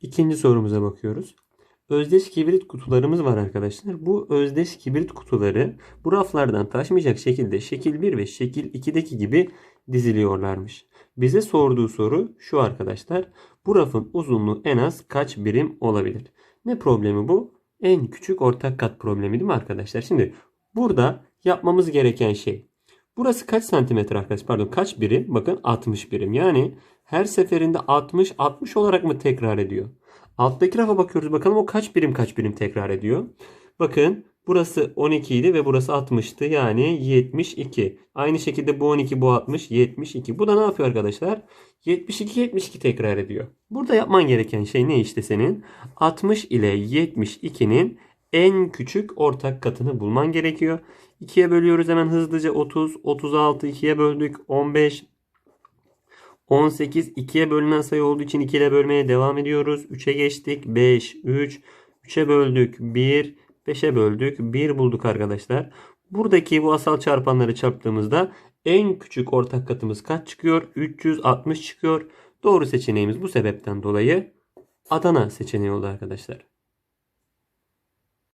İkinci sorumuza bakıyoruz. Özdeş kibrit kutularımız var arkadaşlar. Bu özdeş kibrit kutuları bu raflardan taşmayacak şekilde şekil 1 ve şekil 2'deki gibi diziliyorlarmış. Bize sorduğu soru şu arkadaşlar. Bu rafın uzunluğu en az kaç birim olabilir? Ne problemi bu? En küçük ortak kat problemi değil mi arkadaşlar? Şimdi burada yapmamız gereken şey. Burası kaç santimetre arkadaşlar? Pardon kaç birim? Bakın 60 birim. Yani her seferinde 60 60 olarak mı tekrar ediyor? Alttaki rafa bakıyoruz bakalım o kaç birim kaç birim tekrar ediyor. Bakın burası 12 idi ve burası 60'tı yani 72. Aynı şekilde bu 12 bu 60 72. Bu da ne yapıyor arkadaşlar? 72 72 tekrar ediyor. Burada yapman gereken şey ne işte senin? 60 ile 72'nin en küçük ortak katını bulman gerekiyor. 2'ye bölüyoruz hemen hızlıca 30, 36 2'ye böldük 15, 18 2'ye bölünen sayı olduğu için 2 ile bölmeye devam ediyoruz. 3'e geçtik. 5, 3, 3'e böldük. 1, 5'e böldük. 1 bulduk arkadaşlar. Buradaki bu asal çarpanları çarptığımızda en küçük ortak katımız kaç çıkıyor? 360 çıkıyor. Doğru seçeneğimiz bu sebepten dolayı Adana seçeneği oldu arkadaşlar.